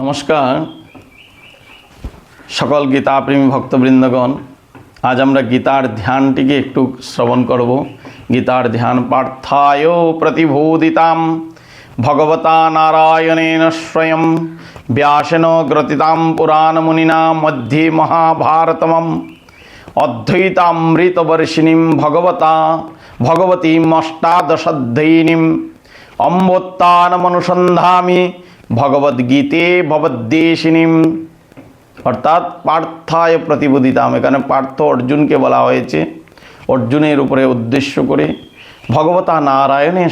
নমস্কার। সকল গীতাপ্রেমী ভক্তবৃন্দগণ, আজ আমরা গীতার ধ্যানটিকে একটু শ্রবণ করব। গীতার ধ্যান পার্থায় প্রতিবোদিতাম ভগবতা নারায়ণেন স্বয়ং, ব্যাসেন গ্রথিতাম পুরাণমুনিনা মধ্যে মহাভারতমম, অদ্বৈতামৃতবর্ষিণীম ভগবতা, ভগবতীম অষ্টাদশাধ্যায়িনীম অম্বোত্তানমনুসন্ধামি ভগবদ্গীতে ভবদ্দেশিনীম। অর্থাৎ পার্থায় প্রতিবোদিতাম এখানে পার্থ অর্জুনকে বলা হয়েছে। অর্জুনের উপরে উদ্দেশ্য করে ভগবতা নারায়ণে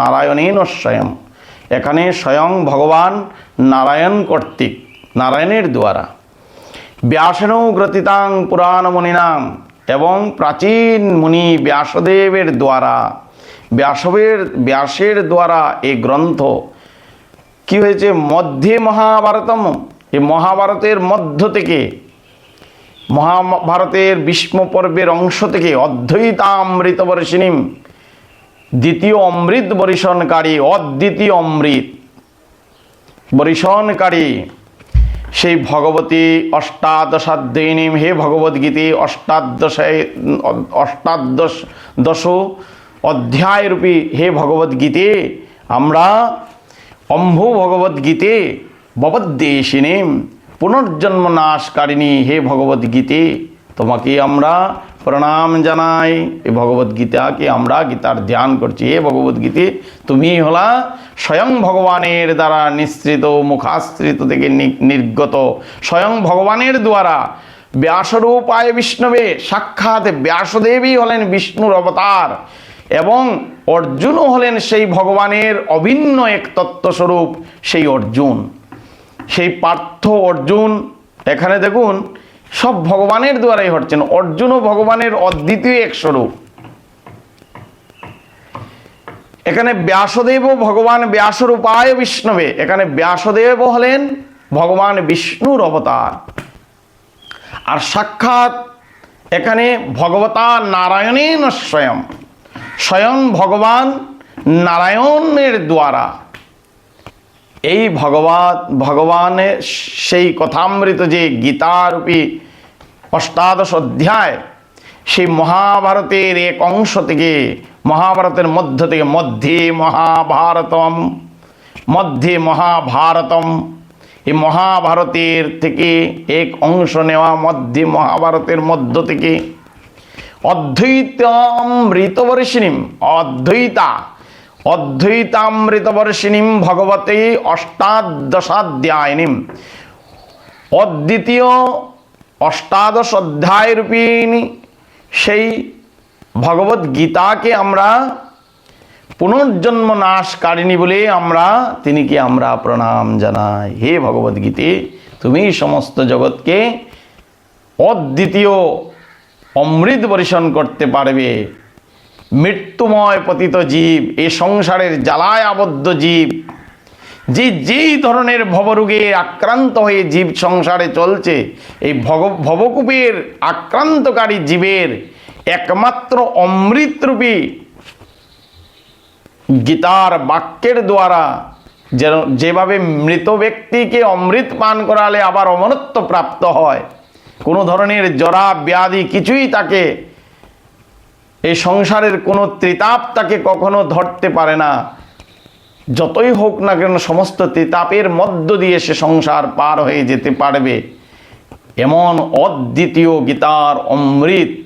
নারায়ণেন স্বয়ং এখানে স্বয়ং ভগবান নারায়ণ কর্তৃক, নারায়ণের দ্বারা। ব্যাসনৌ গ্রথিতাং পুরাণ মুনিনাম এবং প্রাচীন মুনি ব্যাসদেবের দ্বারা, ব্যাসবের, ব্যাসের দ্বারা এই গ্রন্থ কি হয়েছে? মধ্যে মহাভারতম। এই মহাভারতের মধ্য থেকে, মহাভারতের ভীষ্ম পর্বের অংশ থেকে অদ্বৈতামৃত বর্ষিণীম দ্বিতীয় অমৃত বরিশনকারী অদ্বিতীয় অমৃত বরিশনকারী সেই ভগবতী অষ্টাদশাধ্যায়িনীম হে ভগবদ্গীতে অষ্টাদশায় অষ্টাদশ দশ অধ্যায়রূপী হে ভগবদ্গীতে আমরা অম্ভু ভগবদ্গীতে ভবদ্দেশিনীম পুনর্জন্ম নাশকারিণী হে ভগবদ্গীতে, তোমাকে আমরা প্রণাম জানাই। এই ভগবদ্গীতাকে আমরা গীতার ধ্যান করছি। হে ভগবদ্গীতে, তুমি হলা স্বয়ং ভগবানের দ্বারা নিঃসৃত, মুখাশ্রিত থেকে নির্গত। স্বয়ং ভগবানের দ্বারা ব্যাসরূপায় বিষ্ণবে সাক্ষাৎ ব্যাসদেবী হলেন বিষ্ণুর অবতার। এবং অর্জুনও হলেন সেই ভগবানের অভিন্ন এক তত্ত্বস্বরূপ, সেই অর্জুন। সেই পার্থ অর্জুন, এখানে দেখুন, সব ভগবানের দ্বারাই হচ্ছেন। অর্জুনও ভগবানের অদ্বিতীয় এক স্বরূপ। এখানে ব্যাসদেব ভগবান ব্যাসরূপায় বিষ্ণবে। এখানে ব্যাসদেব হলেন ভগবান বিষ্ণুর অবতার। আর সাক্ষাৎ এখানে ভগবতা নারায়ণেন স্বয়ং। স্বয়ং ভগবান নারায়ণের দ্বারা। এই ভগবান ভগবানের সেই কথামৃত যে গীতারূপী অষ্টাদশ অধ্যায় সেই মহাভারতের এক অংশ থেকে, মহাভারতের মধ্য থেকে, মধ্যে মহাভারতম মধ্যে মহাভারতম, এই মহাভারতের থেকে এক অংশ নেওয়া, মধ্যে মহাভারতের মধ্য থেকে অদ্বৈতামৃতবর্ষিণীম, অদ্বৈতা, অদ্বৈতামৃতবর্ষিণীম ভগবতে অষ্টাদশাধ্যায়িনীম। অদ্বিতীয় অষ্টাদশ অধ্যায়রূপিণী সেই ভগবত গীতাকে আমরা পুনর্জন্ম নাশকারিণী বলে আমরা তিনিকে আমরা প্রণাম জানাই। হে ভগবদ্গীতে, তুমি সমস্ত জগৎকে অদ্বিতীয় অমৃত বরিশন করতে পারবে। মৃত্যুময় পতিত জীব, এ সংসারের জ্বালায় আবদ্ধ জীব। যে যেই ধরনের ভবরোগে আক্রান্ত হয়ে জীব সংসারে চলছে, এই ভগ, ভবকূপের আক্রান্তকারী জীবের একমাত্র অমৃতরূপী গীতার বাক্যের দ্বারা যেভাবে মৃত ব্যক্তিকে অমৃত পান করালে আবার অমরত্ব প্রাপ্ত হয় কোনো ধরনের জরা, ব্যাধি কিছুই তাকে, এই সংসারের কোনো ত্রিতাপ তাকে কখনো ধরতে পারে না। যতই হোক না কেন সমস্ত ত্রিতাপের মধ্য দিয়ে সে সংসার পার হয়ে যেতে পারবে। এমন অদ্বিতীয় গীতার অমৃত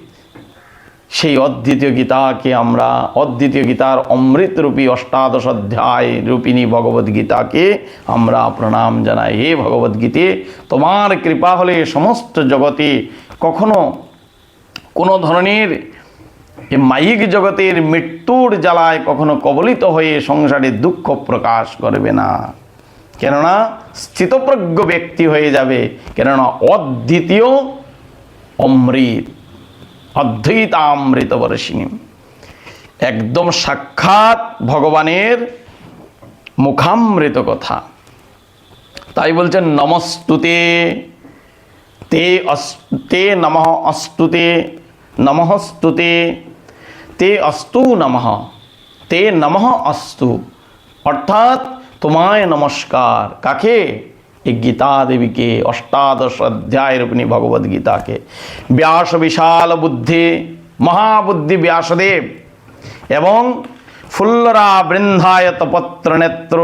সেই অদ্বিতীয় গীতাকে আমরা অদ্বিতীয় গীতার অমৃতরূপী অষ্টাদশ অধ্যায় রূপিণী ভগবদ্গীতাকে আমরা প্রণাম জানাই। হে ভগবদ্গীতে তোমার কৃপা হলে সমস্ত জগতে কখনো কোনো ধরনের মাইক জগতের মৃত্যুর জ্বালায় কখনো কবলিত হয়ে সংসারে দুঃখ প্রকাশ করবে না। কেননা স্থিতপ্রজ্ঞ ব্যক্তি হয়ে যাবে, কেননা অদ্বিতীয় অমৃত অদ্বৈতামৃত বরসিনী একদম সাক্ষাৎ ভগবানের মুখামৃত কথা তাই বলছেন, নমস্তুতে, তে তে নমঃ অস্তুতে নমঃস্তুতে তে অস্তু নমঃ, তে নমঃ অস্তু। অর্থাৎ তোমায় নমস্কার। কাকে? এই গীতা দেবীকে অষ্টাদশ অধ্যায় রূপিণী ভগবদ গীতাকে ব্যাস বিশাল বুদ্ধি, মহাবুদ্ধি ব্যাসদেব এবং ফুল্লরা বৃন্ধায়ত পত্র নেত্র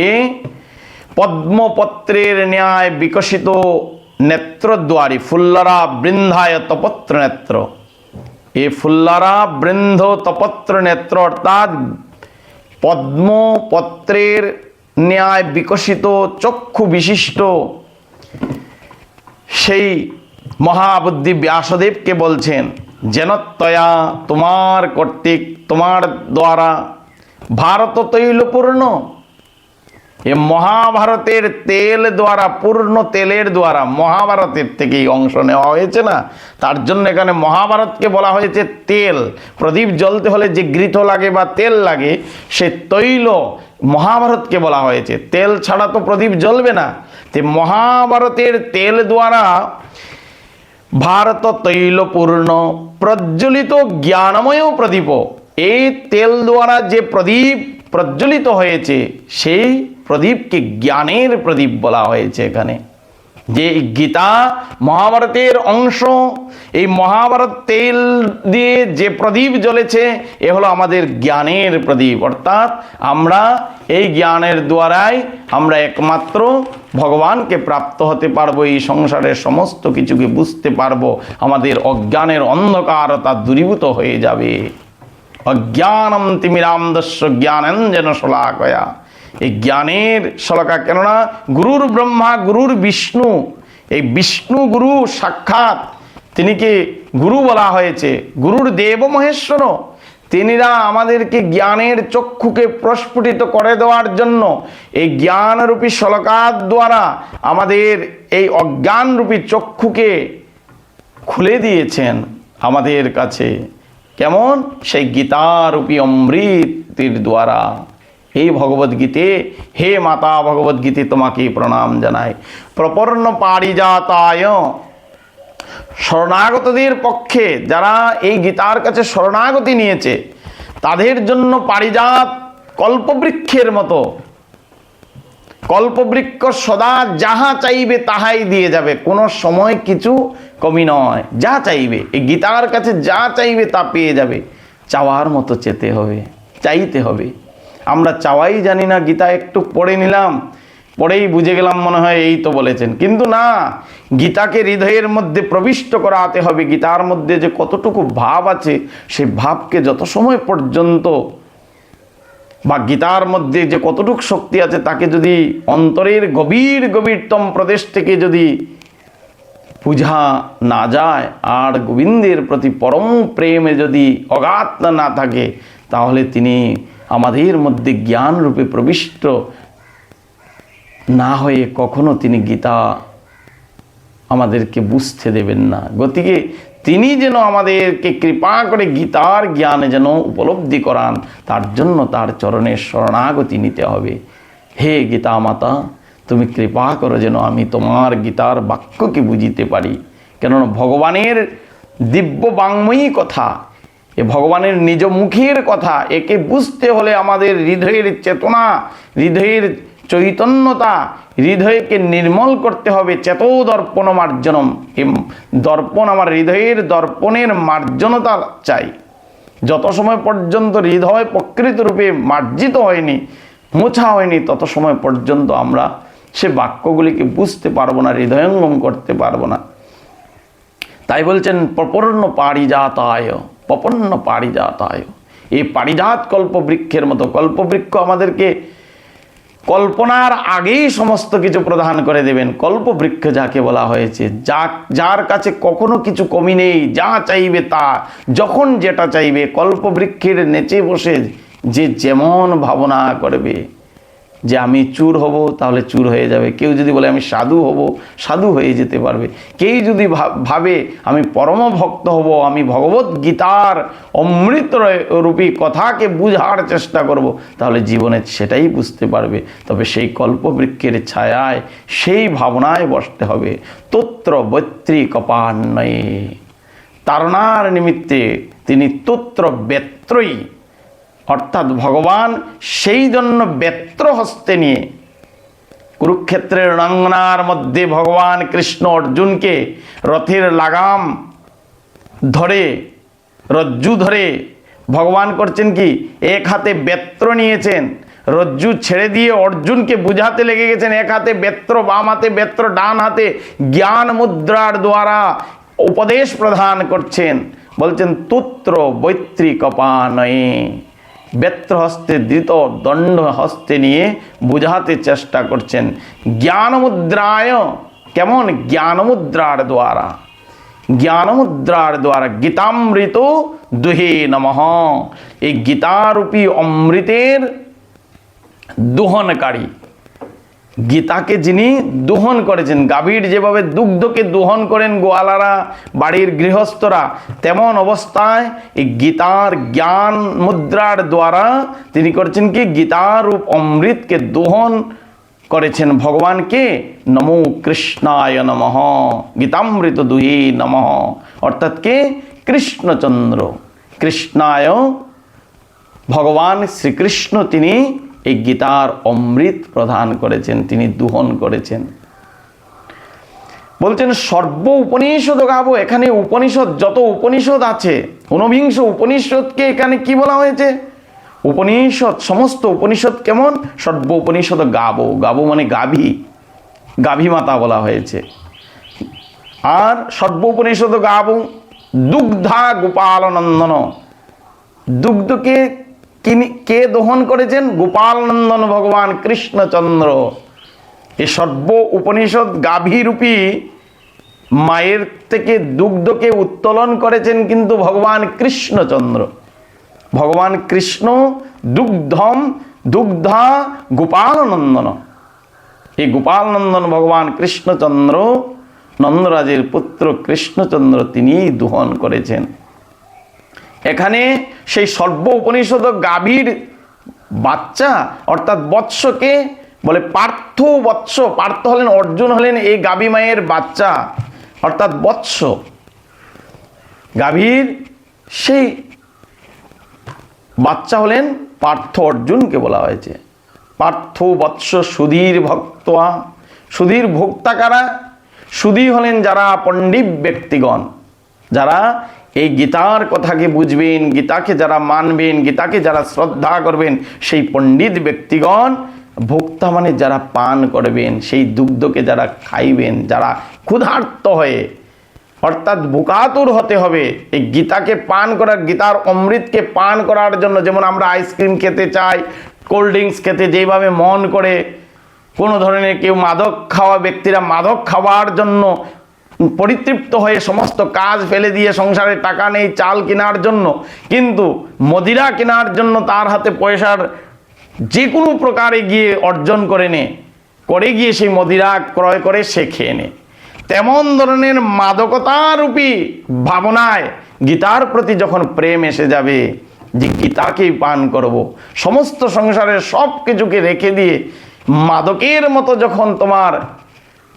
এ পদ্মপত্রের ন্যায় বিকশিত নেত্রদ্বারী ফুল্লরা বৃন্ধায় তপত্র নেত্র এই ফুল্লরা বৃন্ধ তপত্র নেত্র অর্থাৎ পদ্মপত্রের ন্যায় বিকশিত, চক্ষু বিশিষ্ট, সেই মহাবুদ্ধি ব্যাসদেবকে বলছেন যেন তয়া তোমার কর্তৃক, তোমার দ্বারা ভারত তৈলপূর্ণ। এ মহাভারতের তেল দ্বারা, পূর্ণ তেলের দ্বারা মহাভারতের থেকেই অংশ নেওয়া হয়েছে না। তার জন্য এখানে মহাভারতকে বলা হয়েছে তেল। প্রদীপ জ্বলতে হলে যে গৃত লাগে বা তেল লাগে, সে তৈল মহাভারতকে বলা হয়েছে। তেল ছাড়া তো প্রদীপ জ্বলবে না। তে মহাভারতের তেল দ্বারা ভারত তৈলপূর্ণ, প্রজ্বলিত, জ্ঞানময় প্রদীপ। এই তেল দ্বারা যে প্রদীপ প্রজ্বলিত হয়েছে, সেই প্রদীপকে জ্ঞানের প্রদীপ বলা হয়েছে এখানে। যে গীতা মহাভারতের অংশ, এই মহাভারত তেল দিয়ে যে প্রদীপ জ্বলেছে, এ হলো আমাদের জ্ঞানের প্রদীপ। অর্থাৎ আমরা এই জ্ঞানের দ্বারাই আমরা একমাত্র ভগবানকে প্রাপ্ত হতে পারব, এই সংসারের সমস্ত কিছুকে বুঝতে পারব। আমাদের অজ্ঞানের অন্ধকারতা দূরীভূত হয়ে যাবে। অজ্ঞানম তিমিরাম দস্য জ্ঞানঞ্জন শলাকয়া। এই জ্ঞানের শলাকা কেননা গুরুর ব্রহ্মা, গুরুর বিষ্ণু, এই বিষ্ণু গুরু সাক্ষাৎ তিনিকে গুরু বলা হয়েছে, গুরুর দেব মহেশ্বর। তিনিরা আমাদেরকে জ্ঞানের চক্ষুকে প্রস্ফুটিত করে দেওয়ার জন্য এই জ্ঞানরূপী শলকার দ্বারা আমাদের এই অজ্ঞানরূপী চক্ষুকে খুলে দিয়েছেন আমাদের কাছে। কেমন? সেই গীতারূপী অমৃতির দ্বারা। এই ভগবদ্গীতে, হে মাতা ভগবদ্গীতে তোমাকে প্রণাম জানাই। প্রপর্ণ পারিজাতায় শরণাগতদের পক্ষে যারা এই গীতার কাছে শরণাগতি নিয়েছে, তাদের জন্য পারিজাত কল্পবৃক্ষের মতো। কল্পবৃক্ষ সদা যাহা চাইবে তাহাই দিয়ে যাবে, কোনো সময় কিছু কমি নয়। যা চাইবে, এই গীতার কাছে যা চাইবে তা পেয়ে যাবে। চাওয়ার মতো চেতে হবে, চাইতে হবে। আমরা চাওয়াই জানি না, গীতা একটু পড়ে নিলাম, পড়েই বুঝে গেলাম মনে হয় এই তো বলেছেন। কিন্তু না, গীতাকে হৃদয়ের মধ্যে প্রবিষ্ট করাতে হবে, গীতার মধ্যে যে কতটুকু ভাব আছে সেই ভাবকে যত সময় পর্যন্ত বা গীতার মধ্যে যে কতটুক শক্তি আছে, তাকে যদি অন্তরের গভীর গভীরতম প্রদেশ থেকে যদি বুঝা না যায়, আর গোবিন্দের প্রতি পরম প্রেমে যদি অগাধ না থাকে, তাহলে তিনি আমাদের মধ্যে জ্ঞান রূপে প্রবিষ্ট না হয়ে কখনো তিনি গীতা আমাদেরকে বুঝতে দেবেন না। গতিকে তিনি যেন আমাদেরকে কৃপা করে গীতার জ্ঞানে যেন উপলব্ধি করান, তার জন্য তার চরণের শরণাগতি নিতে হবে। হে গীতা মাতা, তুমি কৃপা করো যেন আমি তোমার গীতার বাক্যকে বুঝিতে পারি। কেননা ভগবানের দিব্য বাংময়ী কথা এ ভগবানের নিজ মুখের কথা, একে বুঝতে হলে আমাদের হৃদয়ের চেতনা, হৃদয়ের চৈতন্যতা, হৃদয়কে নির্মল করতে হবে। চেতো দর্পণ মার্জনম দর্পণ আমার হৃদয়ের দর্পণের মার্জনতা চাই। যত সময় পর্যন্ত হৃদয় প্রকৃত রূপে মার্জিত হয়নি, মোছা হয়নি, তত সময় পর্যন্ত আমরা সে বাক্যগুলিকে বুঝতে পারব না, হৃদয়ঙ্গম করতে পারব না। তাই বলছেন প্রপন্ন পারিজাতায়। প্রপন্ন পারিজাতায়। এই পারিজাত কল্পবৃক্ষের মতো কল্পবৃক্ষ আমাদেরকে কল্পনার আগেই সমস্ত কিছু প্রদান করে দেবেন। কল্পবৃক্ষ যাকে বলা হয়েছে, যা, যার কাছে কখনো কিছু কমি নেই, যা চাইবে তা, যখন যেটা চাইবে কল্পবৃক্ষের নেচে বসে যে যেমন ভাবনা করবে। যে আমি চুর হব, তাহলে চুর হয়ে যাবে। কেউ যদি বলে, আমি সাধু হব, সাধু হয়ে যেতে পারবে। কেউ যদি ভাব- আমি পরম ভক্ত হব, আমি ভগবত গীতার অমৃত রূপী কথাকে বুঝার চেষ্টা করব, তাহলে জীবনে সেটাই বুঝতে পারবে। তবে সেই কল্পবৃক্ষের ছায়ায়, সেই ভাবনায় বসতে হবে। তত্র বৈত্রী কপান্নয়ে। তারণার নিমিত্তে তিনি তত্র বেত্রয়ী অর্থাৎ ভগবান সেই জন্য বেত্র হস্তে নিয়ে কুরুক্ষেত্রের রঙ্গনার মধ্যে ভগবান কৃষ্ণ অর্জুনকে রথের লাগাম ধরে, রজ্জু ধরে ভগবান করছেন কি? এক হাতে বেত্র নিয়েছেন, রজ্জু ছেড়ে দিয়ে অর্জুনকে বুঝাতে লেগে গেছেন, এক হাতে বেত্র, বাম হাতে বেত্র, ডান হাতে জ্ঞান মুদ্রার দ্বারা উপদেশ প্রদান করছেন। বলছেন, তুত্র বৈত্রী বেত্র হস্তে ধৃত দণ্ড হস্তে নিয়ে বুঝাতে চেষ্টা করছেন। জ্ঞানমুদ্রায় কেমন জ্ঞানমুদ্রার দ্বারা? জ্ঞানমুদ্রার দ্বারা গীতামৃত দুহে নমঃ। এই গীতারূপী অমৃতের দুহনকারী গীতাকে যিনি দোহন করেছেন, গাভীর যেভাবে দুগ্ধকে দোহন করেন গোয়ালারা, বাড়ির গৃহস্থরা, তেমন অবস্থায় এই গীতার জ্ঞান মুদ্রার দ্বারা তিনি করছেন কি? গীতারূপ অমৃতকে দোহন করেছেন ভগবানকে। নমো কৃষ্ণায় নমঃ। গীতামৃত দুহে নমঃ। অর্থাৎ কে? কৃষ্ণচন্দ্র। কৃষ্ণায় ভগবান শ্রীকৃষ্ণ তিনি এই গীতার অমৃত প্রদান করেছেন, তিনি দুহন করেছেন। বলছেন, সর্ব উপনিষদ গাবো, এখানে উপনিষদ, যত উপনিষদ আছে, ঊনবিংশ উপনিষদকে এখানে কি বলা হয়েছে? উপনিষদ, সমস্ত উপনিষদ কেমন? সর্ব উপনিষদ গাবো। গাবো মানে গাভী। গাভী মাতা বলা হয়েছে। আর সর্ব উপনিষদ গাবো, দুগ্ধা গোপাল নন্দন দুগ্ধকে কে দহন করেছেন? গোপালনন্দন ভগবান কৃষ্ণচন্দ্র। এ সর্ব উপনিষদ গাভীরূপী মায়ের থেকে দুগ্ধকে উত্তোলন করেছেন কিন্তু ভগবান কৃষ্ণচন্দ্র। ভগবান কৃষ্ণ দুগ্ধম দুগ্ধা গোপালনন্দন। এই গোপালনন্দন ভগবান কৃষ্ণচন্দ্র, নন্দরাজের পুত্র কৃষ্ণচন্দ্র তিনিই দোহন করেছেন। এখানে সেই সর্ব উপনিষদ গাভীর বাচ্চা, অর্থাৎ বৎসকে বলে পার্থ বৎস, পার্থ হলেন অর্জুন হলেন এই গাভী মায়ের বাচ্চা, অর্থাৎ বৎস। গাভীর সেই বাচ্চা হলেন পার্থ অর্জুনকে বলা হয়েছে। পার্থ বৎস সুধীর ভক্তা সুধীর ভোক্তা কারা? সুধী হলেন যারা পণ্ডিত ব্যক্তিগণ, যারা এই গীতার কথাকে বুঝবেন, গীতাকে যারা মানবেন, গীতাকে যারা শ্রদ্ধা করবেন, সেই পণ্ডিত ব্যক্তিগণ ভোক্তা মানে যারা পান করবেন, সেই দুগ্ধকে যারা খাইবেন, যারা ক্ষুধার্ত হয়ে, অর্থাৎ বুকাতুর হতে হবে। এই গীতাকে পান করার, গীতার অমৃতকে পান করার জন্য যেমন আমরা আইসক্রিম খেতে চাই, কোল্ড ড্রিঙ্কস খেতে যেভাবে মন করে, কোনো ধরনের কেউ মাদক খাওয়া, ব্যক্তিরা মাদক খাওয়ার জন্য পরিতৃপ্ত হয়ে সমস্ত কাজ ফেলে দিয়ে সংসারে টাকা নেই, চাল কেনার জন্য কিন্তু মদিরা কেনার জন্য তার হাতে পয়সার যে কোনো প্রকারে গিয়ে অর্জন করে নে, করে গিয়ে সেই মদিরা ক্রয় করে সে খেয়ে নে তেমন ধরনের মাদকতারূপী ভাবনায় গীতার প্রতি যখন প্রেম এসে যাবে, যে গীতাকেই পান করব। সমস্ত সংসারের সব কিছুকে রেখে দিয়ে মাদকের মতো যখন তোমার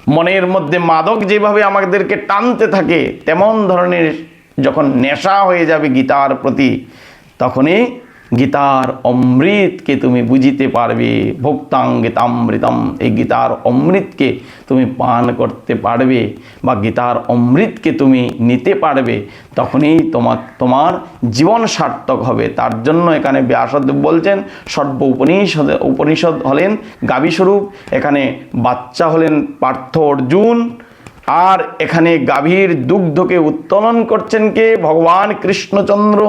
মনের মধ্যে মাদক যেভাবে আমাদেরকে টানতে থাকে, তেমন ধরনের যখন নেশা হয়ে যাবে গীতার প্রতি, তখনই গীতার অমৃতকে তুমি বুঝিতে পারবে ভোক্তাং গীতামৃতম এই গীতার অমৃতকে তুমি পান করতে পারবে বা গীতার অমৃতকে তুমি নিতে পারবে, তখনই তোমার তোমার জীবন সার্থক হবে। তার জন্য এখানে ব্যাসদেব বলছেন সর্ব উপনিষদ উপনিষদ হলেন গাভীস্বরূপ, এখানে বাচ্চা হলেন পার্থ অর্জুন, আর এখানে গাভীর দুগ্ধকে উত্তোলন করছেন কে? ভগবান কৃষ্ণচন্দ্র।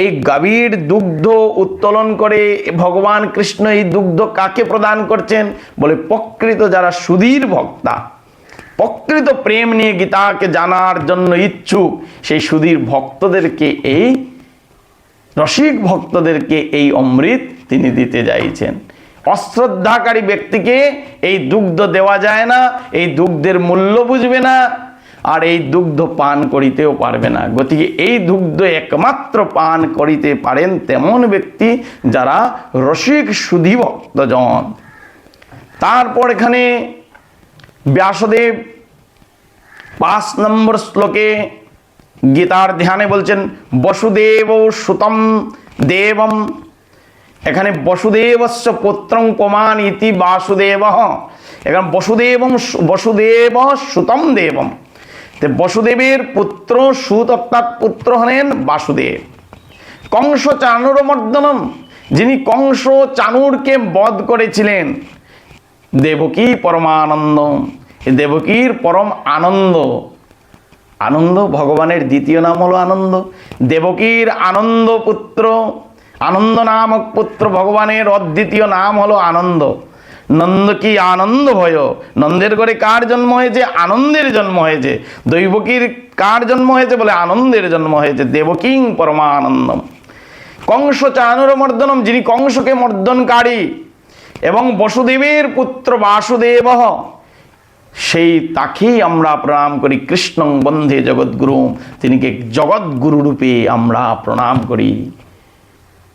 এই গাভীর দুগ্ধ উত্তোলন করে ভগবান কৃষ্ণ এই দুগ্ধ কাকে প্রদান করছেন? বলে প্রকৃত যারা সুধীর ভক্তা, প্রকৃত প্রেম নিয়ে গীতাকে জানার জন্য ইচ্ছুক, সেই সুধীর ভক্তদেরকে এই রসিক ভক্তদেরকে এই অমৃত তিনি দিতে চাইছেন অশ্রদ্ধাকারী ব্যক্তিকে এই দুগ্ধ দেওয়া যায় না, এই দুগ্ধের মূল্য বুঝবে না। আর এই দুগ্ধ পান করিতেও পারবে না। গতিকে এই দুগ্ধ একমাত্র পান করিতে পারেন তেমন ব্যক্তি যারা রসিক সুধী ভক্তজন। তারপর এখানে ব্যাসদেব পাঁচ নম্বর শ্লোকে গীতার ধ্যানে বলছেন, বসুদেব সুতম দেবম। এখানে বসুদেবস্য পুত্রং পমান ইতি বাসুদেব। এখানে বসুদেবং সু- বসুদেব সুতম দেবম। বসুদেবের পুত্র সুত অর্থাৎ পুত্র হলেন বাসুদেব। কংস চানুর মর্দনম যিনি কংস চানুরকে বধ করেছিলেন। দেবকী পরমানন্দ, দেবকীর পরম আনন্দ। আনন্দ ভগবানের দ্বিতীয় নাম হলো আনন্দ। দেবকীর আনন্দ পুত্র, আনন্দ নামক পুত্র ভগবানের অদ্বিতীয় নাম হলো আনন্দ। নন্দ কি আনন্দ ভয়। নন্দের ঘরে কার জন্ম হয়েছে? আনন্দের জন্ম হয়েছে। দৈবকীর কার জন্ম হয়েছে বলে আনন্দের জন্ম হয়েছে? দেবকিং পরমানন্দম। কংস চানুর মর্দনম যিনি কংসকে মর্দনকারী এবং বসুদেবের পুত্র বাসুদেব সেই তাকেই আমরা প্রণাম করি। কৃষ্ণ বন্ধে জগৎগুরু তিনিকে জগৎগুরু রূপে আমরা প্রণাম করি।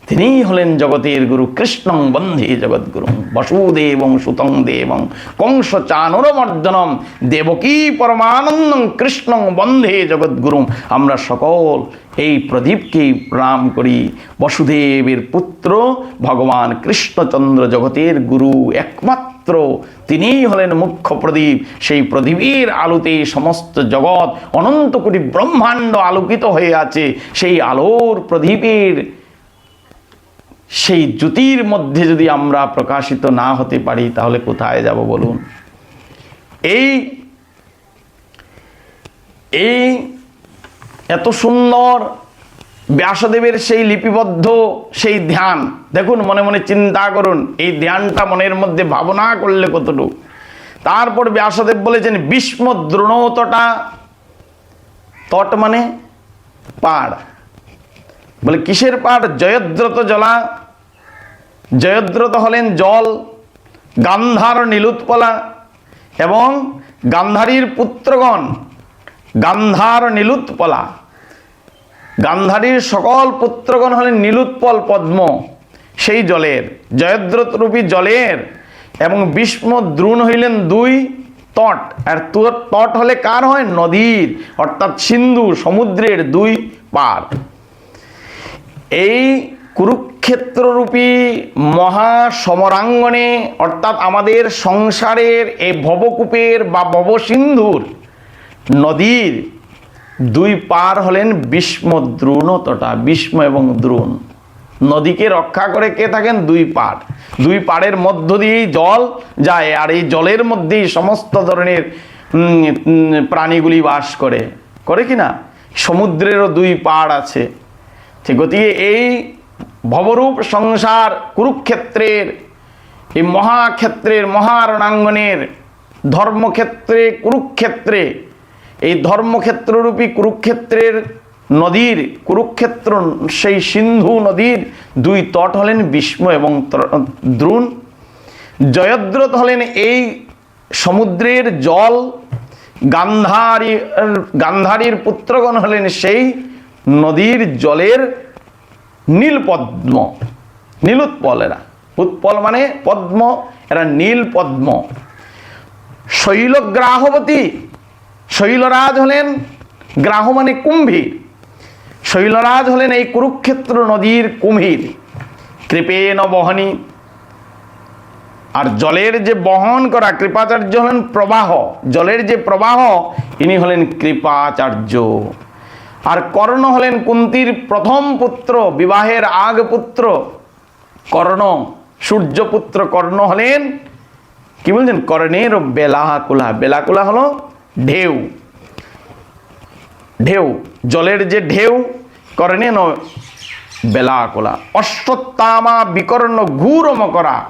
তিনিই হলেন জগতের গুরু কৃষ্ণং বন্ধে জগৎগুরু বসুদেবং সুতং দেবং। কংস চানুরমর্দনম দেবকী পরমানন্দং কৃষ্ণং বন্ধে জগৎগুরু আমরা সকল এই প্রদীপকেই প্রণাম করি। বসুদেবের পুত্র ভগবান কৃষ্ণচন্দ্র জগতের গুরু একমাত্র। তিনিই হলেন মুখ্য প্রদীপ। সেই প্রদীপের আলোতে সমস্ত জগৎ অনন্ত কোটি ব্রহ্মাণ্ড আলোকিত হয়ে আছে। সেই আলোর প্রদীপের সেই জ্যোতির মধ্যে যদি আমরা প্রকাশিত না হতে পারি, তাহলে কোথায় যাব বলুন? এই এই এত সুন্দর ব্যাসদেবের সেই লিপিবদ্ধ সেই ধ্যান, দেখুন মনে মনে চিন্তা করুন, এই ধ্যানটা মনের মধ্যে ভাবনা করলে কতটুকু? তারপর ব্যাসদেব বলেছেন বিস্ম দ্রোণতটা তট মানে পাড়। বলে, কিসের পাঠ? জয়দ্রত জলা জয়দ্রত হলেন জল, গান্ধার নীলুৎপলা এবং গান্ধারীর পুত্রগণ, গান্ধার নীলুৎপলা। গান্ধারীর সকল পুত্রগণ হলেন নীলুৎপল পদ্ম, সেই জলের জয়দ্রত রূপী জলের। এবং বিষ্ম দ্রুণ হইলেন দুই তট। আর তট হলে কার হয়? নদীর, অর্থাৎ সিন্ধু, সমুদ্রের দুই পার। এই কুরুক্ষেত্ররূপী মহা সমরাঙ্গনে অর্থাৎ আমাদের সংসারের এই ভবকূপের বা ভবসিন্ধুর নদীর দুই পার হলেন বিস্ম দ্রুণতটা বিস্ম এবং দ্রুণ। নদীকে রক্ষা করে কে থাকেন? দুই পাড় দুই পাড়ের মধ্য দিয়েই জল যায় আর এই জলের মধ্যেই সমস্ত ধরনের প্রাণীগুলি বাস করে। করে কি না? সমুদ্রেরও দুই পাড় আছে। ঠিক, গতিকে এই ভবরূপ সংসার কুরুক্ষেত্রের, এই মহাক্ষেত্রের, মহারণাঙ্গনের, ধর্মক্ষেত্রে কুরুক্ষেত্রে, এই ধর্মক্ষেত্ররূপী কুরুক্ষেত্রের নদীর, কুরুক্ষেত্র সেই সিন্ধু নদীর দুই তট হলেন বিস্ম এবং দ্রুণ। জয়দ্রথ হলেন এই সমুদ্রের জল। গান্ধারী গান্ধারীর পুত্রগণ হলেন সেই নদীর জলের নীলপদ্ম। নীলোৎপল এরা। উৎপল মানে পদ্ম, এরা নীল পদ্ম শৈলগ্রাহবতী, শৈলরাজ হলেন গ্রাহ মানে কুম্ভীর। শৈলরাজ হলেন এই কুরুক্ষেত্র নদীর কুম্ভীর। কৃপেন বহনী। আর জলের যে বহন করা কৃপাচার্য হলেন প্রবাহ। জলের যে প্রবাহ, ইনি হলেন কৃপাচার্য। আর কর্ণ হলেন কুন্তির প্রথম পুত্র, বিবাহের আগ পুত্র। কর্ণ, সূর্যপুত্র কর্ণ হলেন, কি বলছেন? কর্ণের বেলাকুলা। বেলাকুলা হলো ঢেউ। ঢেউ, জলের যে ঢেউ, কর্ণে ন বেলাকুলা। অশ্বত্থামা বিকর্ণ ঘুর মকরা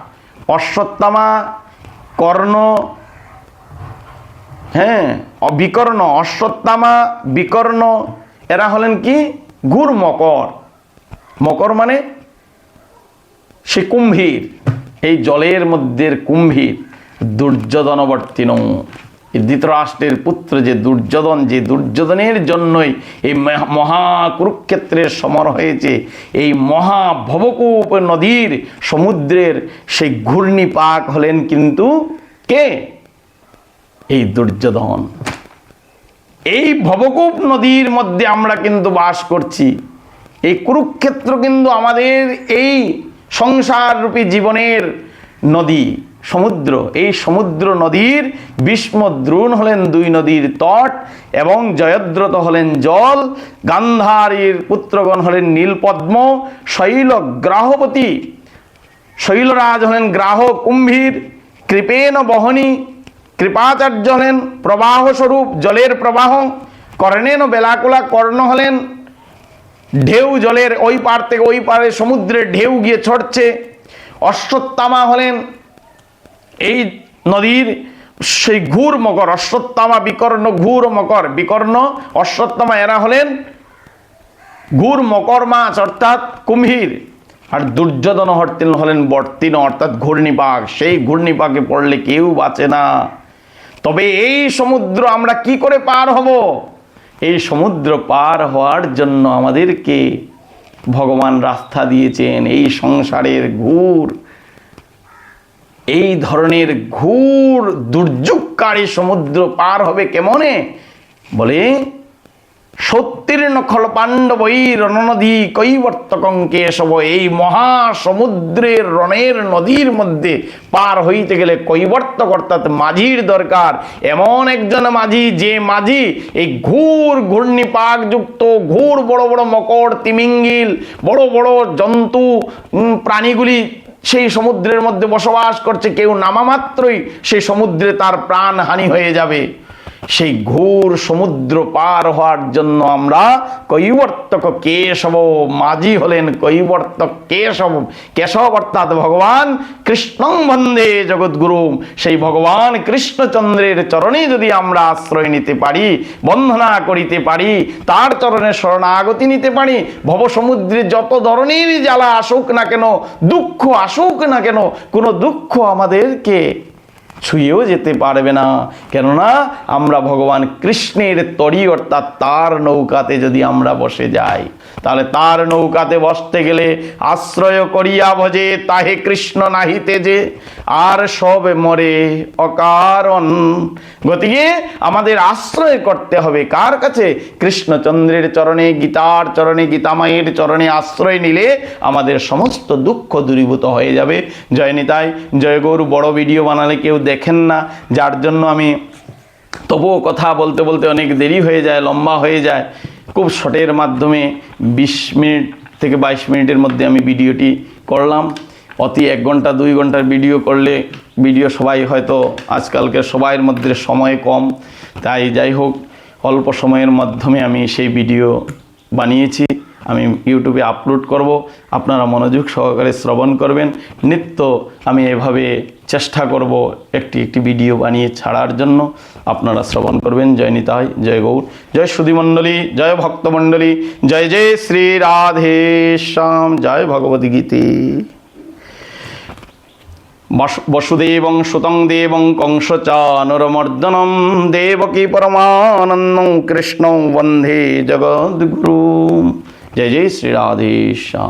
অশ্বত্থামা কর্ণ হ্যাঁ বিকর্ণ। অশ্বত্থামা বিকর্ণ এরা হলেন কি? ঘুর মকর। মকর মানে সে কুম্ভীর, এই জলের মধ্যে কুম্ভীর দুর্যোধনবর্তীন ধৃতরাষ্ট্রের পুত্র যে দুর্যোধন, যে দুর্যোধনের জন্যই এই মহা কুরুক্ষেত্রের সমর হয়েছে, এই মহা ভবকূপ নদীর সমুদ্রের সেই ঘূর্ণিপাক হলেন কিন্তু কে? এই দুর্যোধন। এই ভবকূপ নদীর মধ্যে আমরা কিন্তু বাস করছি। এই কুরুক্ষেত্র কিন্তু আমাদের এই সংসার রূপী জীবনের নদী, সমুদ্র। এই সমুদ্র নদীর ভীষ্মদ্রুণ হলেন দুই নদীর তট এবং জয়দ্রত হলেন জল। গান্ধারীর পুত্রগণ হলেন নীলপদ্ম। শৈল গ্রাহপতি, শৈলরাজ হলেন গ্রাহ কুম্ভীর কৃপেন বহনী কৃপাচার্য হলেন প্রবাহ স্বরূপ জলের প্রবাহ, কর্ণেন বেলাকুলা কর্ণ হলেন। ঢেউ জলের ওই পার থেকে ওই পারে সমুদ্রের ঢেউ গিয়ে ছড়ছে। অশ্বত্থামা হলেন। এই নদীর সেই ঘুর মকর, অশ্বত্থামা বিকর্ণ, ঘুর মকর, বিকর্ণ, অশ্বত্থামা এরা হলেন। ঘুর মকর মাছ অর্থাৎ কুম্ভীর। আর দুর্যোধন হর্তিন হলেন বর্তিন, অর্থাৎ ঘূর্ণিপাক। সেই ঘূর্ণিপাকে পড়লে কেউ বাঁচে না। তবে এই সমুদ্র আমরা কি করে পার হব? এই সমুদ্র পার হওয়ার জন্য আমাদেরকে ভগবান রাস্তা দিয়েছেন, এই সংসারের ঘুর। এই ধরনের ঘুর, দুর্যোগকারী সমুদ্র পার হবে কেমনে? বলে সত্তীর্ণ খল পাণ্ডবই রণনদী কৈবর্তকং কেশব, এই মহাসমুদ্রের রণের নদীর মধ্যে পার হইতে গেলে কৈবর্তক অর্থাৎ মাঝির দরকার। এমন একজন মাঝি, যে মাঝি এই ঘুর ঘূর্ণিপাক যুক্ত ঘুর বড় বড় মকর, তিমিঙ্গিল, বড় বড় জন্তু প্রাণীগুলি সেই সমুদ্রের মধ্যে বসবাস করছে। কেউ নামামাত্রই সেই সমুদ্রে তার প্রাণ হানি হয়ে যাবে। সেই ঘোর সমুদ্র পার হওয়ার জন্য আমরা কৈবর্তক কেশব মাঝি হলেন, কৈবর্তক কেশব কেশব অর্থাৎ ভগবান কৃষ্ণং বন্দে জগৎগুরু সেই ভগবান কৃষ্ণচন্দ্রের চরণে যদি আমরা আশ্রয় নিতে পারি বন্ধনা করিতে পারি, তার চরণে শরণাগতি নিতে পারি, ভবসমুদ্রে যত ধরনের জ্বালা আসুক না কেন, দুঃখ আসুক না কেন, কোনো দুঃখ আমাদেরকে ছুঁয়েও যেতে পারবে না। কেননা আমরা ভগবান কৃষ্ণের তরি অর্থাৎ তার নৌকাতে যদি আমরা বসে যাই, তাহলে তার নৌকাতে বসতে গেলে আশ্রয় করিয়া ভজে, তাহে কৃষ্ণ নাহিতে যে আর সব মরে অকারণ। গতিকে আমাদের আশ্রয় করতে হবে। কার কাছে? কৃষ্ণচন্দ্রের চরণে, গীতার চরণে, গীতামায়ের চরণে আশ্রয় নিলে আমাদের সমস্ত দুঃখ দূরীভূত হয়ে যাবে। জয় নিতাই। জয় গৌর, বড় ভিডিও বানালে কেউ দেখেন না, যার জন্য আমি তবুও কথা বলতে বলতে অনেক দেরি হয়ে যায়, লম্বা হয়ে যায়। খুব শর্টের মাধ্যমে বিশ মিনিট থেকে বাইশ মিনিটের মধ্যে আমি ভিডিওটি করলাম। অতি এক ঘণ্টা, দুই ঘণ্টার ভিডিও করলে ভিডিও সবাই হয়তো আজকালকে সবাইয়ের মধ্যে সময় কম। তাই যাই হোক, অল্প সময়ের মাধ্যমে আমি সেই ভিডিও বানিয়েছি। আমি ইউটিউবে আপলোড করব। আপনারা মনোযোগ সহকারে শ্রবণ করবেন। নিত্য আমি এভাবে চেষ্টা করব একটি একটি ভিডিও বানিয়ে ছাড়ার জন্য। আপনারা শ্রবণ করবেন। জয় নিতাই, জয় গৌর, জয় সুধীমণ্ডলী জয় ভক্তমণ্ডলী জয় জয় শ্রী রাধে শ্যাম, জয় ভগবতী গীতি। বস- বসুদেবং, সুতং দেবং কংস চানুরমর্দনম দেবকী পরমানন্দং, কৃষ্ণ বন্ধে জগদ্গুরু। জয় জয় শ্রী রাধে শ্যাম